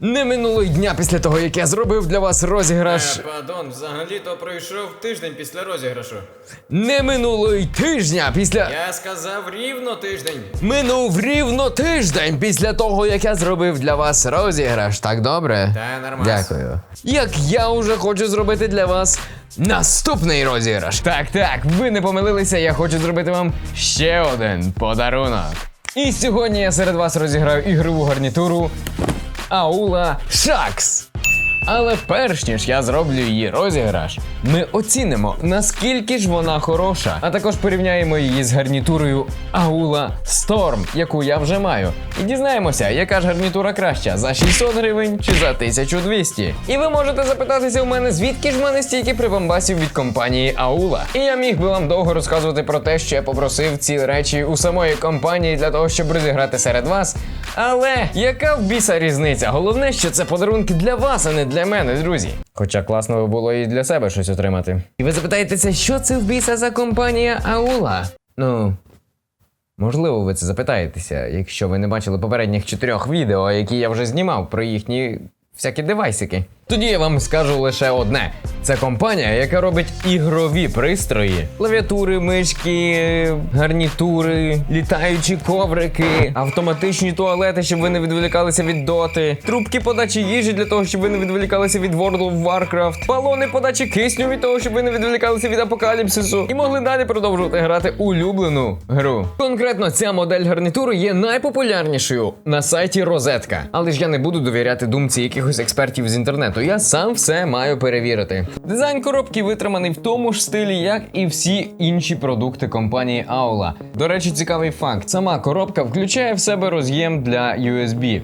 Не минуло й дня після того, як я зробив для вас розіграш. Е, Падон, взагалі-то пройшов тиждень після розіграшу. Не минуло й тижня після. Я сказав рівно тиждень. Минув рівно тиждень після того, як я зробив для вас розіграш. Так добре? Та нормально. Дякую. Як я вже хочу зробити для вас наступний розіграш. Так, так, ви не помилилися, я хочу зробити вам ще один подарунок. І сьогодні я серед вас розіграю ігрову гарнітуру Аула Шакс. Але перш ніж я зроблю її розіграш, ми оцінимо, наскільки ж вона хороша, а також порівняємо її з гарнітурою Аула Storm, яку я вже маю. І дізнаємося, яка ж гарнітура краща за 600 гривень чи за 1200. І ви можете запитатися у мене, звідки ж в мене стільки прибамбасів від компанії Аула. І я міг би вам довго розказувати про те, що я попросив ці речі у самої компанії для того, щоб розіграти серед вас. Але яка в біса різниця? Головне, що це подарунки для вас, а не для мене, друзі. Хоча класно би було і для себе щось отримати. І ви запитаєтеся, що це в біса за компанія Аула? Ну. Можливо, ви це запитаєтеся, якщо ви не бачили попередніх чотирьох відео, які я вже знімав про їхні всякі девайсики. Тоді я вам скажу лише одне: це компанія, яка робить ігрові пристрої, клавіатури, мишки, гарнітури, літаючі коврики, автоматичні туалети, щоб ви не відволікалися від доти, трубки подачі їжі для того, щоб ви не відволікалися від World of Warcraft, балони подачі кисню від того, щоб ви не відволікалися від апокаліпсису, і могли далі продовжувати грати улюблену гру. Конкретно ця модель гарнітури є найпопулярнішою на сайті Розетка. Але ж я не буду довіряти думці якихось експертів з інтернету. Я сам все маю перевірити. Дизайн коробки витриманий в тому ж стилі, як і всі інші продукти компанії Aula. До речі, цікавий факт: сама коробка включає в себе роз'єм для USB.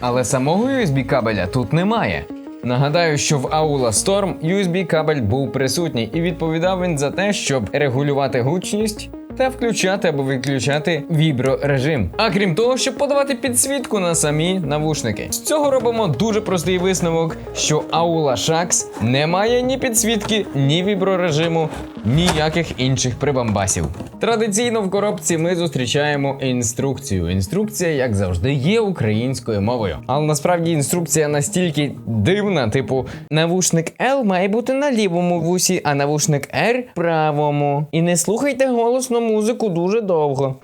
Але самого USB кабеля тут немає. Нагадаю, що в Aula Storm USB кабель був присутній і відповідав він за те, щоб регулювати гучність. Та включати або виключати віброрежим. А крім того, щоб подавати підсвітку на самі навушники. З цього робимо дуже простий висновок, що Aula Shax не має ні підсвітки, ні віброрежиму, ніяких інших прибамбасів. Традиційно в коробці ми зустрічаємо інструкцію. Інструкція, як завжди, є українською мовою. Але насправді інструкція настільки дивна, типу, навушник L має бути на лівому вусі, а навушник R правому. І не слухайте голосно музику дуже довго.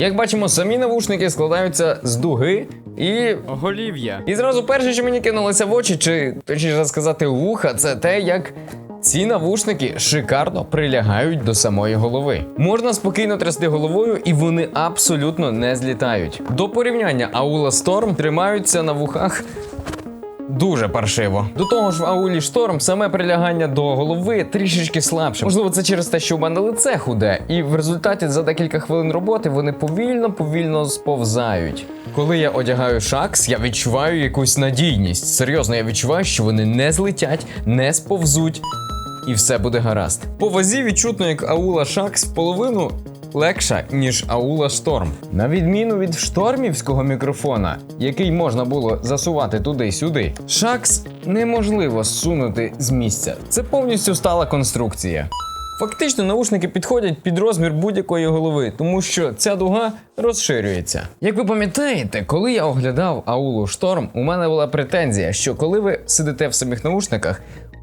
Як бачимо, самі навушники складаються з дуги і голів'я. і зразу перше, що мені кинулося в очі, чи точніше сказати, в вуха, це те, як ці навушники шикарно прилягають до самої голови. Можна спокійно трясти головою, і вони абсолютно не злітають. До порівняння Aula Storm тримаються на вухах. Дуже паршиво. До того ж, в Аулі Шторм саме прилягання до голови трішечки слабше. Можливо, це через те, що у мене лице худе, і в результаті за декілька хвилин роботи вони повільно повільно сповзають. Коли я одягаю шакс, я відчуваю якусь надійність. Серйозно, я відчуваю, що вони не злетять, не сповзуть. І все буде гаразд. По вазі відчутно, як Аула Шакс в половину легша, ніж Аула Шторм. На відміну від штормівського мікрофона, який можна було засувати туди-сюди, Шакс неможливо зсунути з місця. Це повністю стала конструкція. Фактично, наушники підходять під розмір будь-якої голови, тому що ця дуга розширюється. Як ви пам'ятаєте, коли я оглядав Аулу Шторм, у мене була претензія, що коли ви сидите в самих наушниках,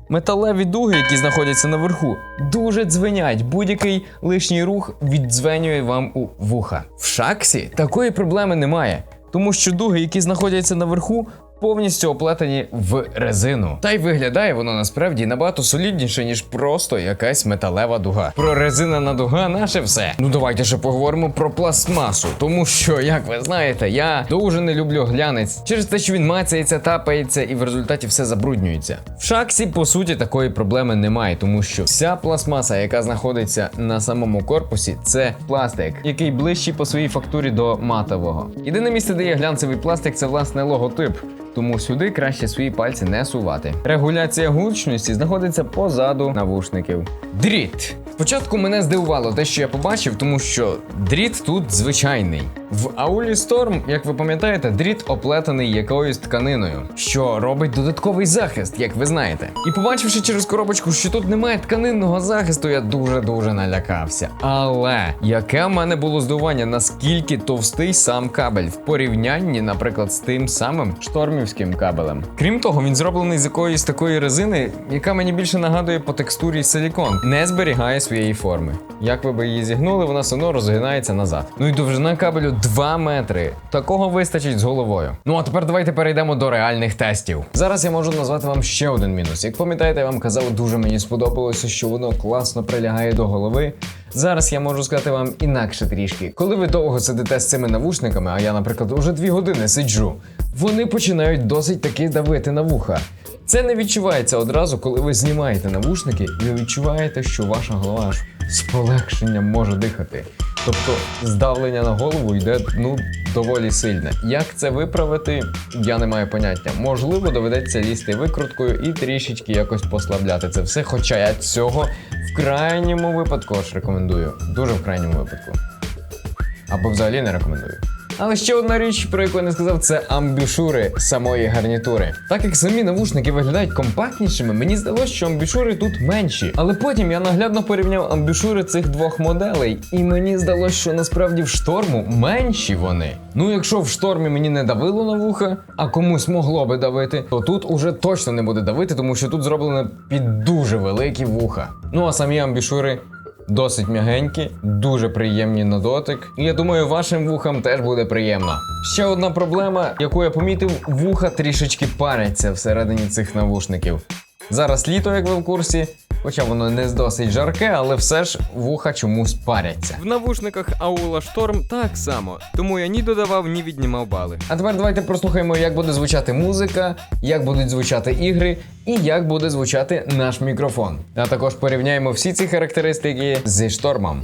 металеві дуги, які знаходяться наверху, дуже дзвенять. Будь-який лишній рух віддзвенює вам у вуха. В шаксі такої проблеми немає, тому що дуги, які знаходяться наверху, повністю оплетені в резину. Та й виглядає воно насправді набагато солідніше, ніж просто якась металева дуга. Про резинена дуга наше все. Ну давайте ще поговоримо про пластмасу, тому що, як ви знаєте, я дуже не люблю глянець через те, що він мацається, тапається і в результаті все забруднюється. В шаксі, по суті, такої проблеми немає, тому що вся пластмаса, яка знаходиться на самому корпусі, це пластик, який ближчий по своїй фактурі до матового. Єдине місце, де є глянцевий пластик, це власне логотип. Тому сюди краще свої пальці не сувати. Регуляція гучності знаходиться позаду навушників. Дріт. Спочатку мене здивувало те, що я побачив, тому що дріт тут звичайний. В аулі Storm, як ви пам'ятаєте, дріт оплетений якоюсь тканиною, що робить додатковий захист, як ви знаєте. І побачивши через коробочку, що тут немає тканинного захисту, я дуже-дуже налякався. Але яке в мене було здивування, наскільки товстий сам кабель в порівнянні, наприклад, з тим самим штормівським кабелем. Крім того, він зроблений з якоїсь такої резини, яка мені більше нагадує по текстурі силікон, не зберігає своєї форми. Як ви би її зігнули, вона все одно розгинається назад. Ну і довжина кабелю 2 метри. Такого вистачить з головою. Ну а тепер давайте перейдемо до реальних тестів. Зараз я можу назвати вам ще один мінус. Як пам'ятаєте, я вам казав, дуже мені сподобалося, що воно класно прилягає до голови. Зараз я можу сказати вам інакше трішки. Коли ви довго сидите з цими навушниками, а я, наприклад, уже дві години сиджу, вони починають досить таки давити на вуха. Це не відчувається одразу, коли ви знімаєте навушники, і ви відчуваєте, що ваша голова аж з полегшенням може дихати. Тобто здавлення на голову йде ну доволі сильне. Як це виправити, я не маю поняття. Можливо, доведеться лізти викруткою і трішечки якось послабляти це все. Хоча я цього в крайньому випадку аж рекомендую. Дуже в крайньому випадку. Або взагалі не рекомендую. Але ще одна річ, про яку я не сказав, це амбушури самої гарнітури. Так як самі навушники виглядають компактнішими, мені здалося, що амбушури тут менші. Але потім я наглядно порівняв амбушури цих двох моделей, і мені здалося, що насправді в шторму менші вони. Ну, якщо в штормі мені не давило на вуха, а комусь могло би давити, то тут уже точно не буде давити, тому що тут зроблено під дуже великі вуха. Ну а самі амбішури Досить м'ягенькі, дуже приємні на дотик. І я думаю, вашим вухам теж буде приємно. Ще одна проблема, яку я помітив, вуха трішечки паряться всередині цих навушників. Зараз літо, як ви в курсі, хоча воно не досить жарке, але все ж вуха чомусь паряться. В навушниках Аула Шторм так само, тому я ні додавав, ні віднімав бали. А тепер давайте прослухаємо, як буде звучати музика, як будуть звучати ігри і як буде звучати наш мікрофон. А також порівняємо всі ці характеристики зі штормом.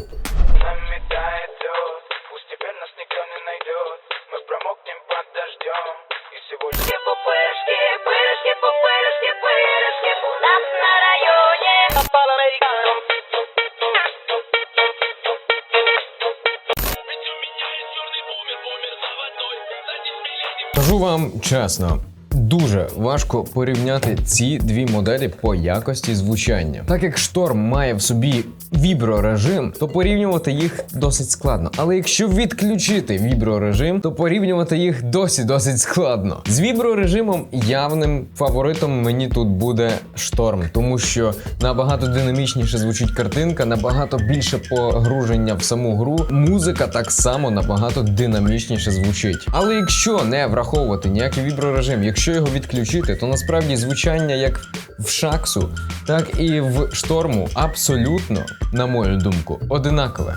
Вам чесно. Дуже важко порівняти ці дві моделі по якості звучання. Так як шторм має в собі віброрежим, то порівнювати їх досить складно. Але якщо відключити віброрежим, то порівнювати їх досі досить складно. З віброрежимом явним фаворитом мені тут буде шторм, тому що набагато динамічніше звучить картинка, набагато більше погруження в саму гру. Музика так само набагато динамічніше звучить. Але якщо не враховувати ніякий віброрежим, якщо його відключити, то насправді звучання як в шаксу, так і в шторму абсолютно, на мою думку, одинакове.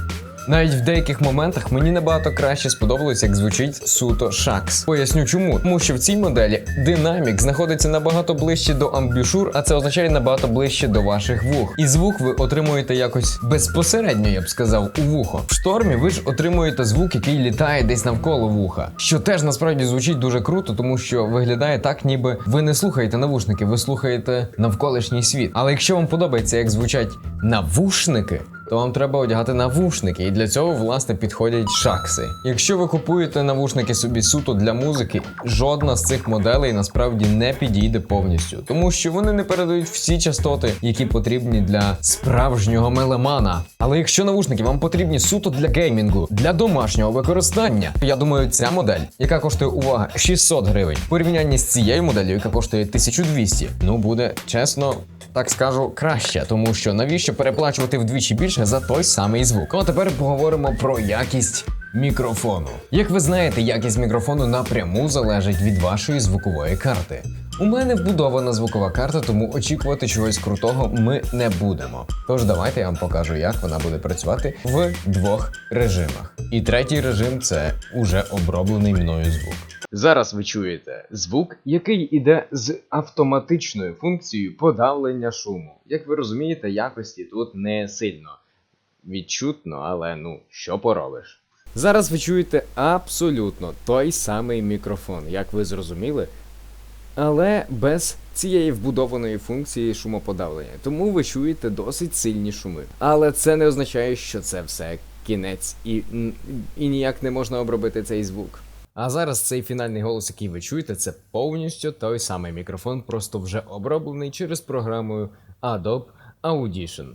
Навіть в деяких моментах мені набагато краще сподобалось, як звучить суто шакс. Поясню чому. Тому що в цій моделі динамік знаходиться набагато ближче до амбушур, а це означає набагато ближче до ваших вух. І звук ви отримуєте якось безпосередньо, я б сказав, у вухо. В штормі ви ж отримуєте звук, який літає десь навколо вуха, що теж насправді звучить дуже круто, тому що виглядає так, ніби ви не слухаєте навушники, ви слухаєте навколишній світ. Але якщо вам подобається, як звучать навушники, то вам треба одягати навушники, і для цього власне підходять шакси. Якщо ви купуєте навушники собі суто для музики, жодна з цих моделей насправді не підійде повністю, тому що вони не передають всі частоти, які потрібні для справжнього мелемана. Але якщо навушники вам потрібні суто для геймінгу, для домашнього використання, я думаю, ця модель, яка коштує увага 600 гривень, в порівнянні з цією моделлю, яка коштує 1200, ну буде чесно так скажу, краще, тому що навіщо переплачувати вдвічі більше за той самий звук. Ну, А тепер поговоримо про якість. Мікрофону. Як ви знаєте, якість мікрофону напряму залежить від вашої звукової карти. У мене вбудована звукова карта, тому очікувати чогось крутого ми не будемо. Тож давайте я вам покажу, як вона буде працювати в двох режимах. І третій режим це уже оброблений мною звук. Зараз ви чуєте звук, який іде з автоматичною функцією подавлення шуму. Як ви розумієте, якості тут не сильно відчутно, але ну що поробиш. Зараз ви чуєте абсолютно той самий мікрофон, як ви зрозуміли, але без цієї вбудованої функції шумоподавлення. Тому ви чуєте досить сильні шуми. Але це не означає, що це все кінець, і, і ніяк не можна обробити цей звук. А зараз цей фінальний голос, який ви чуєте, це повністю той самий мікрофон, просто вже оброблений через програмою Adobe Audition.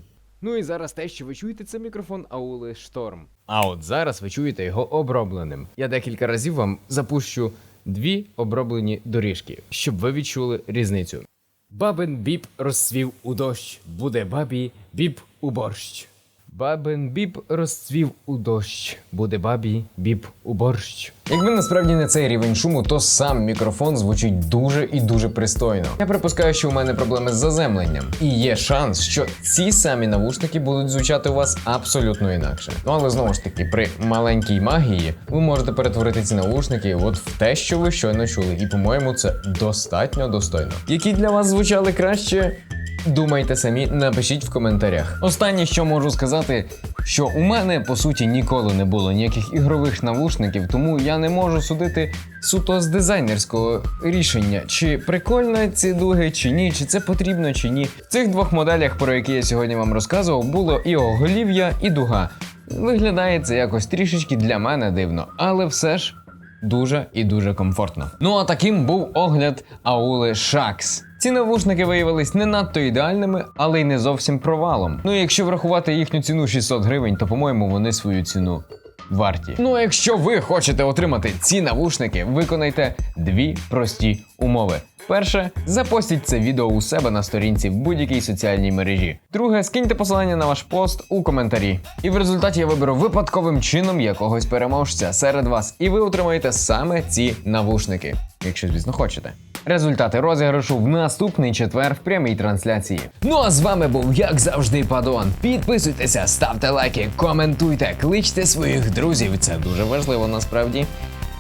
Ну і зараз те, що ви чуєте, це мікрофон Aule Storm. А от зараз ви чуєте його обробленим. Я декілька разів вам запущу дві оброблені доріжки, щоб ви відчули різницю. Бабин біб розсвів у дощ, буде бабі біб у борщ. Бабин біб розцвів у дощ, буде бабі біб у борщ. Якби насправді не цей рівень шуму, то сам мікрофон звучить дуже і дуже пристойно. Я припускаю, що у мене проблеми з заземленням, і є шанс, що ці самі навушники будуть звучати у вас абсолютно інакше. Ну але знову ж таки, при маленькій магії ви можете перетворити ці навушники от в те, що ви щойно чули. І по-моєму, це достатньо достойно. Які для вас звучали краще? Думайте самі, напишіть в коментарях. Останнє, що можу сказати, що у мене по суті ніколи не було ніяких ігрових навушників, тому я не можу судити суто з дизайнерського рішення, чи прикольно ці дуги, чи ні, чи це потрібно, чи ні. В цих двох моделях, про які я сьогодні вам розказував, було і оголів'я, і дуга. Виглядає це якось трішечки для мене дивно, але все ж дуже і дуже комфортно. Ну а таким був огляд Аули Шакс. Ці навушники виявились не надто ідеальними, але й не зовсім провалом. Ну і якщо врахувати їхню ціну 600 гривень, то по-моєму вони свою ціну варті. Ну а якщо ви хочете отримати ці навушники, виконайте дві прості умови. Перше, запостіть це відео у себе на сторінці в будь-якій соціальній мережі. Друге, скиньте посилання на ваш пост у коментарі. І в результаті я виберу випадковим чином якогось переможця серед вас, і ви отримаєте саме ці навушники, якщо, звісно, хочете. Результати розіграшу в наступний четвер в прямій трансляції. Ну а з вами був, як завжди, Падон. Підписуйтеся, ставте лайки, коментуйте, кличте своїх друзів. Це дуже важливо насправді.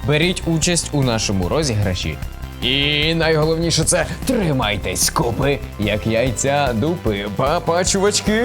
Беріть участь у нашому розіграші. І найголовніше це тримайтесь купи, як яйця дупи. Па-па, чувачки!